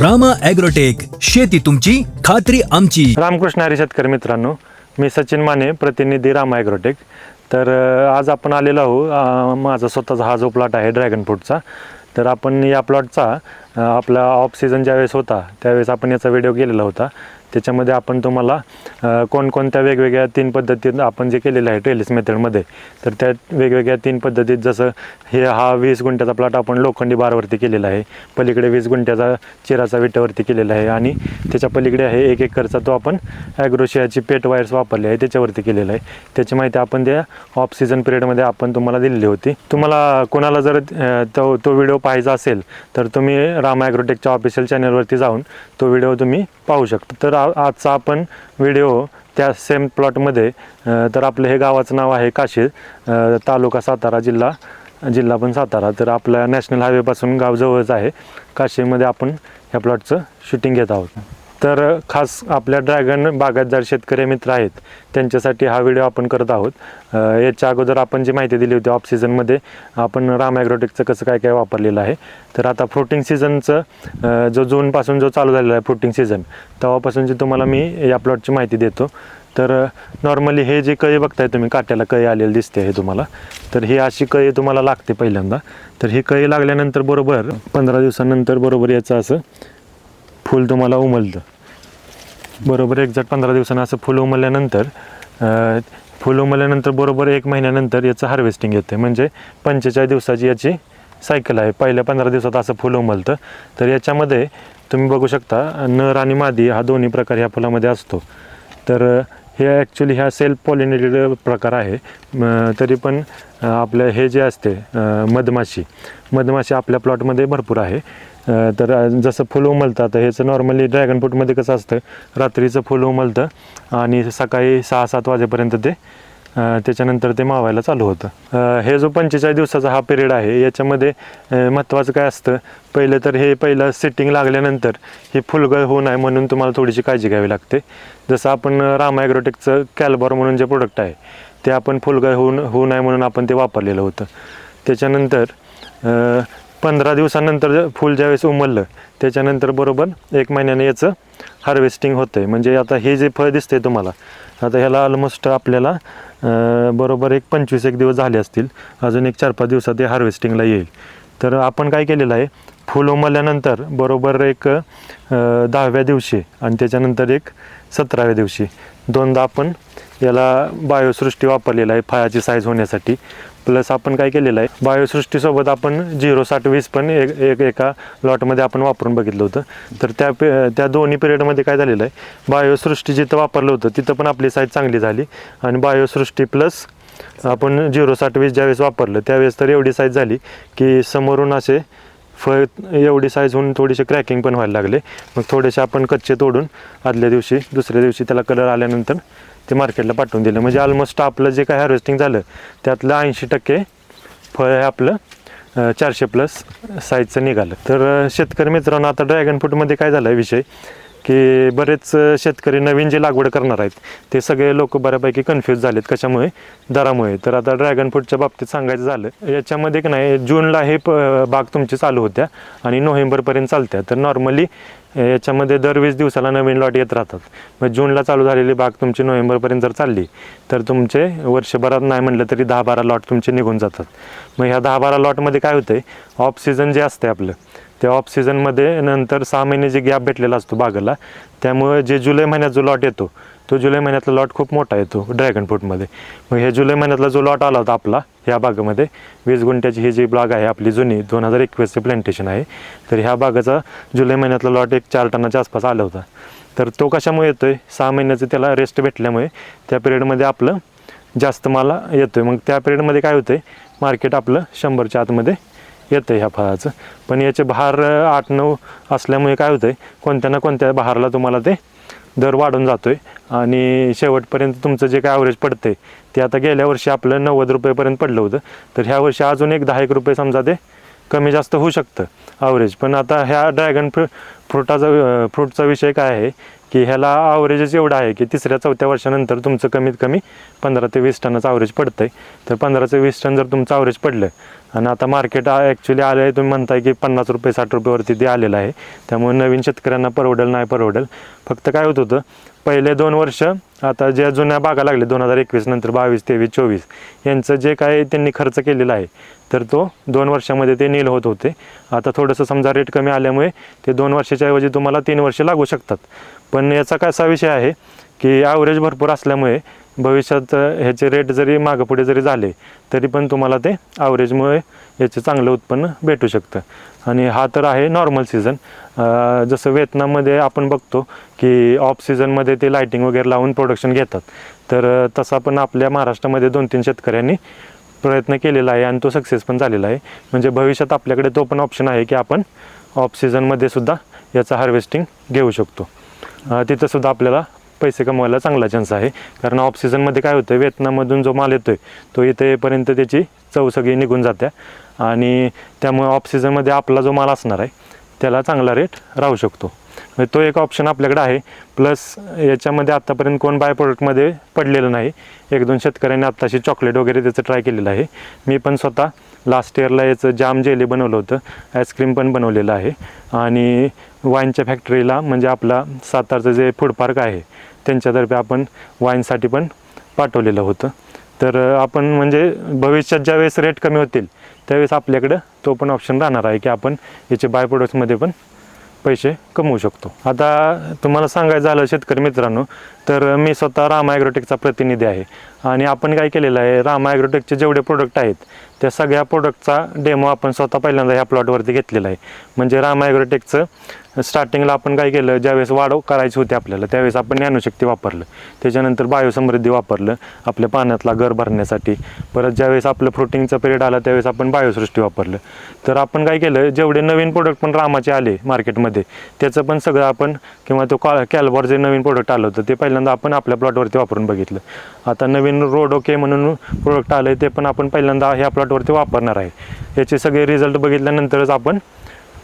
Rama agrotech शेती तुमची खात्री आमची. रामकृष्ण हरी शेतकरी मित्रांनो मी सचिन माने प्रतिनिधी रामा ॲग्रोटेक. तर अ, आज आपण आलेलो आहो अ, माझा स्वतःचा हा जो प्लॉट आहे ड्रॅगन फ्रूटचा तर आपण या प्लॉटचा अ, आपला ऑफ सीझन ज्यावेळेस होता त्यावेळेस आपण याचा व्हिडिओ केलेला होता. त्याच्यामध्ये आपण तुम्हाला कोणकोणत्या वेगवेगळ्या तीन पद्धतीत आपण जे केलेलं आहे ट्रेलिस मेथडमध्ये तर त्या वेगवेगळ्या तीन पद्धतीत जसं हे हा वीस गुंठ्याचा प्लॉट आपण लोखंडी बारवरती केलेला आहे पलीकडे वीस गुंठ्याचा चिराचा विटावरती केलेला आहे आणि त्याच्या पलीकडे आहे एक एकरचा तो आपण ॲग्रोशियाची पेट वायर्स वापरली आहे त्याच्यावरती केलेला आहे. त्याची माहिती आपण त्या ऑफ सीझन पिरियडमध्ये आपण तुम्हाला दिलेली होती. तुम्हाला कोणाला जर तो तो व्हिडिओ पाहायचा असेल तर तुम्ही राम ॲग्रोटेकच्या ऑफिशियल चॅनलवरती जाऊन तो व्हिडिओ तुम्ही पाहू शकता. तर आ- आजचा आपण व्हिडिओ त्या सेम प्लॉटमध्ये तर आपलं हे गावाचं नाव आहे काशीद तालुका सातारा जिल्हा जिल्हा पण सातारा. तर आपल्या नॅशनल हायवेपासून गाव जवळच आहे. काशीमध्ये आपण ह्या प्लॉटचं शूटिंग घेत आहोत. तर खास आपल्या ड्रॅगन बागायतदार शेतकरी मित्र आहेत त्यांच्यासाठी हा व्हिडिओ आपण करत आहोत. याच्या अगोदर आपण जी माहिती दिली होती ऑफ सीझनमध्ये आपण राम ॲग्रोटेकचं कसं काय काय वापरलेलं आहे. तर आता फ्रुटिंग सीझनचं जो जूनपासून जो चालू झालेला आहे फ्रुटिंग सीझन तेव्हापासूनची तुम्हाला मी या प्लॉटची माहिती देतो. तर नॉर्मली हे जे कळी बघताय तुम्ही काट्याला कळी आलेली दिसते हे तुम्हाला. तर ही अशी कळी तुम्हाला लागते पहिल्यांदा. तर ही कळी लागल्यानंतर बरोबर पंधरा दिवसानंतर बरोबर याचं असं फूल तुम्हाला उमलतं. बरोबर एक्झॅक्ट पंधरा दिवसानं असं फुल उमलल्यानंतर फुल उमलल्यानंतर बरोबर एक महिन्यानंतर याचं हार्वेस्टिंग येते म्हणजे पंचेचाळीस दिवसाची याची सायकल आहे. पहिल्या पंधरा दिवसात असं फुल उमलतं. तर याच्यामध्ये तुम्ही बघू शकता नर आणि मादी हा दोन्ही प्रकार ह्या फुलामध्ये असतो. तर हे ॲक्च्युली ह्या सेल्फ पॉलिनेटेड प्रकार आहे. तरी पण आपलं हे जे असते मधमाशी मधमाशी आपल्या प्लॉटमध्ये भरपूर आहे. तर जसं फुलं उमलतं आता ह्याचं नॉर्मली ड्रॅगन फ्रूटमध्ये कसं असतं रात्रीचं फुलं उमलतं आणि सकाळी सहा सात वाजेपर्यंत ते त्याच्यानंतर ते मावायला चालू होतं. हे जो पंचेचाळीस दिवसाचा हा पिरियड आहे याच्यामध्ये महत्त्वाचं काय असतं पहिलं तर हे पहिलं सेटिंग लागल्यानंतर ही फुलगळ होऊ नये म्हणून तुम्हाला थोडीशी काळजी घ्यावी लागते. जसं आपण रामा ॲग्रोटेकचं कॅल्बॉर म्हणून जे प्रोडक्ट आहे ते आपण फुलगळ होऊ होऊ नये म्हणून आपण ते वापरलेलं होतं. त्याच्यानंतर पंधरा दिवसानंतर फूल ज्यावेळेस उमललं त्याच्यानंतर बरोबर एक महिन्याने याचं हार्वेस्टिंग होतं आहे म्हणजे आता हे जे फळ दिसतंय तुम्हाला आता ह्याला ऑलमोस्ट आपल्याला बरोबर एक पंचवीस एक दिवस झाले असतील. अजून एक चार पाच दिवसात ते हार्वेस्टिंगला येईल. तर आपण काय केलेलं आहे फुल उमलल्यानंतर बरोबर एक दहाव्या दिवशी आणि त्याच्यानंतर एक सतराव्या दिवशी दोनदा आपण याला बायोसृष्टी वापरलेला आहे फळाची साईज होण्यासाठी. प्लस आपण काय केलेलं आहे बायोसृष्टीसोबत आपण झिरो साठ वीस पण एक एक एका लॉटमध्ये आपण वापरून बघितलं होतं. तर त्या पे त्या दोन्ही पिरियडमध्ये काय झालेलं आहे बायोसृष्टी जिथं वापरलं होतं तिथं पण आपली साईज चांगली झाली. आणि बायोसृष्टी प्लस आपण झिरो साठ वीस ज्यावेळेस वापरलं त्यावेळेस तर एवढी साईज झाली की समोरून असे फळ एवढी साईज होऊन थोडीशी क्रॅकिंग पण व्हायला लागले. मग थोडेसे आपण कच्चे तोडून आदल्या दिवशी दुसऱ्या दिवशी त्याला कलर आल्यानंतर ते मार्केटला पाठवून दिलं. म्हणजे ऑलमोस्ट आपलं जे काय हार्वेस्टिंग झालं त्यातलं ऐंशी टक्के फळ हे आपलं चारशे प्लस साईजचं निघालं. तर शेतकरी मित्रांनो आता ड्रॅगन फ्रूटमध्ये काय झालं आहे विषय? की बरेच शेतकरी नवीन जे लागवड करणार आहेत ते सगळे लोक बऱ्यापैकी कन्फ्यूज झालेत कशामुळे? दरामुळे. तर आता ड्रॅगन फ्रूटच्या बाबतीत सांगायचं झालं याच्यामध्ये की नाही जूनला हे प बाग तुमची चालू होत्या आणि नोव्हेंबरपर्यंत चालत्या. तर नॉर्मली याच्यामध्ये दर वीस दिवसाला नवीन लॉट येत राहतात. मग जूनला चालू झालेली बाग तुमची नोव्हेंबरपर्यंत जर चालली तर तुमचे वर्षभरात नाही म्हटलं तरी दहा बारा लॉट तुमचे निघून जातात. मग ह्या दहा बारा लॉटमध्ये काय होतंय ऑफ सीझन जे असते आपलं त्या ऑफ सीझनमध्ये नंतर सहा महिने जे गॅप भेटलेला असतो बागेला त्यामुळे जे जुलै महिन्यात जो लॉट येतो तो जुलै महिन्यातला लॉट खूप मोठा येतो ड्रॅगन फ्रूटमध्ये मग हे जुलै महिन्यातला जो लॉट आला होता आपला ह्या बागेमध्ये वीस गुंठ्याची ही जी बाग आहे आपली जुनी दोन हजार एकवीसचे प्लांटेशन आहे. तर ह्या बागाचा जुलै महिन्यातला लॉट एक चार टनाच्या आसपास आला होता. तर तो कशामुळे येतो आहे सहा महिन्याचं त्याला रेस्ट भेटल्यामुळे त्या पिरियडमध्ये आपलं जास्त माला येतो आहे मग त्या पिरियडमध्ये काय होतं आहे मार्केट आपलं शंभरच्या आतमध्ये येतं ह्या फळाचं. पण याचे बहार आठ नऊ असल्यामुळे काय होतं आहे कोणत्या ना कोणत्या बहारला तुम्हाला ते दर वाढून जातो आहे आणि शेवटपर्यंत तुमचं जे काय ॲव्हरेज पडतं आहे ते आता गेल्या वर्षी आपलं नव्वद रुपयेपर्यंत पडलं होतं. तर ह्या वर्षी अजून एक दहा एक रुपये समजा ते कमी जास्त होऊ शकतं ॲव्हरेज पण आता ह्या ड्रॅगन फ्रू फ्रुटाचा फ्रूटचा विषय काय आहे की ह्याला ॲव्हरेजच एवढं आहे की तिसऱ्या चौथ्या वर्षानंतर तुमचं कमीत कमी पंधरा ते वीस टनाचं ॲव्हरेज पडतं आहे तर पंधरा ते वीस टन जर तुमचं ॲव्हरेज पडलं आणि आता मार्केट ॲक्च्युली आलं आहे तुम्ही म्हणताय की पन्नास रुपये साठ रुपयेवरती ते आलेलं आहे. त्यामुळे नवीन शेतकऱ्यांना परवडेल नाही परवडेल. फक्त काय होत होतं पहिले दोन वर्ष आता ज्या जुन्या बागा लागले दोन हजार एकवीस नंतर बावीस तेवीस चोवीस यांचं जे काय त्यांनी खर्च केलेला आहे तर तो दोन वर्षामध्ये ते नील होत होते. आता थोडंसं समजा रेट कमी आल्यामुळे ते दोन वर्षाच्या ऐवजी तुम्हाला तीन वर्षे लागू शकतात. पण याचा कसा विषय आहे की ॲव्हरेज भरपूर असल्यामुळे भविष्यात ह्याचे रेट जरी मागपुढे जरी झाले तरी पण तुम्हाला ते ॲव्हरेजमुळे याचे चांगलं उत्पन्न भेटू शकतं. आणि हा तर आहे नॉर्मल सीझन जसं वेतनामध्ये आपण बघतो की ऑफ सीझनमध्ये ते लाईटिंग वगैरे लावून प्रोडक्शन घेतात. तर तसा पण आपल्या महाराष्ट्रामध्ये दोन तीन शेतकऱ्यांनी प्रयत्न केलेला आहे आणि तो सक्सेस पण झालेला आहे. म्हणजे भविष्यात आपल्याकडे तो पण ऑप्शन आहे की आपण ऑफ सीझनमध्ये सुद्धा याचं हार्वेस्टिंग घेऊ शकतो. तिथंसुद्धा आपल्याला पैसे कमवायला चांगला चान्स आहे. कारण ऑफ सीझनमध्ये काय होतं वेतनामधून जो माल येतो आहे तो इथेपर्यंत त्याची चव सगळी निघून जाते. आणि त्यामुळे ऑफ सीझनमध्ये आपला जो माल असणार आहे त्याला चांगला रेट राहू शकतो. म्हणजे तो एक ऑप्शन आपल्याकडे आहे. प्लस याच्यामध्ये आत्तापर्यंत कोण बाय प्रोडक्टमध्ये पडलेलं नाही. एक दोन शेतकऱ्यांनी आत्ताशी चॉकलेट वगैरे त्याचं ट्राय केलेलं आहे. मी पण स्वतः लास्ट इयरला याचं जाम जेली बनवलं होतं. आईस्क्रीम पण बनवलेलं आहे. आणि वाईनच्या फॅक्टरीला म्हणजे आपला सातारचं जे फूड पार्क आहे त्यांच्यातर्फे आपण वाईनसाठी पण पाठवलेलं होतं. तर आपण म्हणजे भविष्यात ज्यावेळेस रेट कमी होतील त्यावेळेस आपल्याकडं तो पण ऑप्शन राहणार आहे की आपण याचे बाय प्रोडक्ट्समध्ये पण पैसे कमवू शकतो. आता तुम्हाला सांगायचं झालं शेतकरी मित्रांनो तर मी स्वतः रामा ॲग्रोटेकचा प्रतिनिधी आहे. आणि आपण काय केलेलं आहे रामा ॲग्रोटेकचे जेवढे प्रोडक्ट आहेत त्या सगळ्या प्रोडक्टचा डेमो आपण स्वतः पहिल्यांदा ह्या प्लॉटवरती घेतलेला आहे. म्हणजे रामा ॲग्रोटेकचं स्टार्टिंगला आपण काय केलं ज्यावेळेस वाढ करायची होती आपल्याला त्यावेळेस आपण ज्ञानशक्ती वापरलं. त्याच्यानंतर बायोसमृद्धी वापरलं आपल्या पाण्यातला घर भरण्यासाठी. परत ज्यावेळेस आपलं फ्रुटिंगचा पिरियड आला त्यावेळेस आपण बायोसृष्टी वापरलं. तर आपण काय केलं जेवढे नवीन प्रोडक्ट पण रामाचे आले मार्केटमध्ये त्याचं पण सगळं आपण किंवा तो कॉ कॅलबॉर जे नवीन प्रोडक्ट आलं होतं ते पहिल्यांदा आपण आपल्या प्लॉटवरती वापरून बघितलं. आता नवीन रोड ओके म्हणून प्रोडक्ट आलं ते पण आपण पहिल्यांदा ह्या प्लॉटवरती वापरणार आहे. याचे सगळे रिझल्ट बघितल्यानंतरच आपण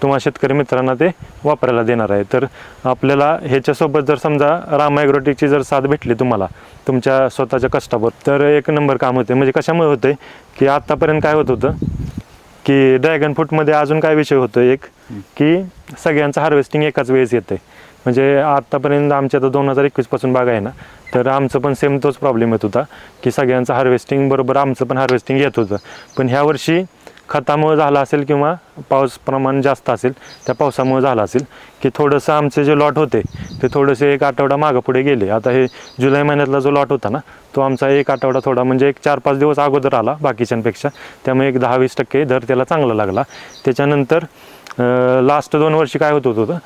तुम्हा शेतकरी मित्रांना ते वापरायला देणार आहे. तर आपल्याला ह्याच्यासोबत जर समजा राम ॲग्रोटेकची जर साथ भेटली तुम्हाला तुमच्या स्वतःच्या कष्टावर तर एक नंबर काम होते म्हणजे कशामुळे होते की आत्तापर्यंत काय होत होतं? की ड्रॅगन फ्रूटमध्ये अजून काय विषय होतो एक? की सगळ्यांचं हार्वेस्टिंग एकाच वेळेस येतं म्हणजे आत्तापर्यंत आमच्या आता दोन हजार एकवीसपासून बाग आहे ना तर आमचं पण सेम तोच प्रॉब्लेम येत होता की सगळ्यांचं हार्वेस्टिंग बरोबर आमचं पण हार्वेस्टिंग येत होतं. पण ह्या वर्षी खतामुळे झालं असेल किंवा पाऊस प्रमाण जास्त असेल त्या पावसामुळे झालं असेल की थोडंसं आमचे जे लॉट होते ते थोडेसे एक आठवडा मागं पुढे गेले. आता हे जुलै महिन्यातला जो लॉट होता ना तो आमचा एक आठवडा थोडा म्हणजे एक चार पाच दिवस अगोदर आला बाकीच्यांपेक्षा. त्यामुळे एक दहा वीस टक्के दर त्याला चांगला लागला. त्याच्यानंतर लास्ट दोन वर्षी काय होत होतं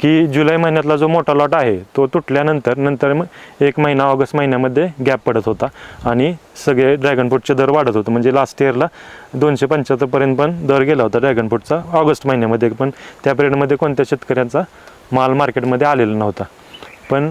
की जुलै महिन्यातला जो मोठा लॉट आहे तो तुटल्यानंतर नंतर मग एक महिना ऑगस्ट महिन्यामध्ये गॅप पडत होता. आणि सगळे ड्रॅगन फ्रूटचे दर वाढत होतं. म्हणजे लास्ट इयरला दोनशे पंच्याहत्तरपर्यंत पण दर गेला होता ड्रॅगन फ्रूटचा ऑगस्ट महिन्यामध्ये पण त्या पिरियडमध्ये कोणत्या शेतकऱ्यांचा माल मार्केटमध्ये आलेला नव्हता. पण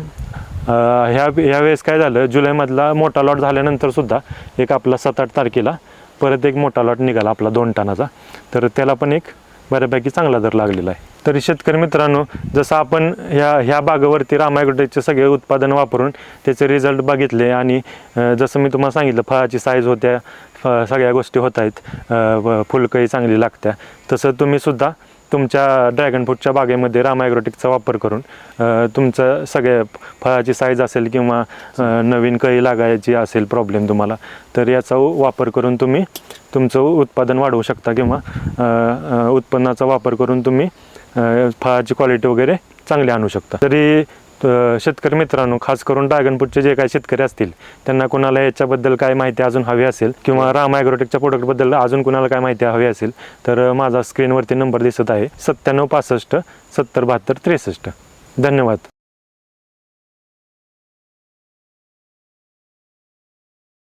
ह्या ह्या वेळेस काय झालं? जुलैमधला मोठा लॉट झाल्यानंतरसुद्धा एक आपला सात आठ तारखेला परत एक मोठा लॉट निघाला आपला दोन टनाचा. तर त्याला पण एक बऱ्यापैकी चांगला दर लागलेला आहे. तरी शेतकरी मित्रांनो जसं आपण ह्या ह्या बागावरती रामायगडचे सगळे उत्पादन वापरून त्याचे रिझल्ट बघितले आणि जसं मी तुम्हाला सांगितलं फळाची साईज होत्या सगळ्या गोष्टी होत आहेत फुलकही व फुलकळी चांगली लागत्या तसं तुम्हीसुद्धा तुमच्या ड्रॅगन फ्रूटच्या बागेमध्ये रामायग्रोटिकचा वापर करून तुमचं सगळ्या फळाची साईज असेल किंवा नवीन कळी लागायची असेल प्रॉब्लेम तुम्हाला तर याचा वापर करून तुम्ही तुमचं उत्पादन वाढवू शकता किंवा उत्पन्नाचा वापर करून तुम्ही फळाची क्वालिटी वगैरे चांगली आणू शकता. तरी अ, शेतकरी मित्रांनो खास करून ड्रॅगन फ्रूटचे जे काही शेतकरी असतील त्यांना कुणाला याच्याबद्दल काय माहिती अजून हवी असेल किंवा राम ॲग्रोटेकच्या प्रोडक्टबद्दल अजून कुणाला काय माहिती हवी असेल तर माझा स्क्रीनवरती नंबर दिसत आहे. सत्त्याण्णव पासष्ट सत्तर बहात्तर त्रेसष्ट. धन्यवाद.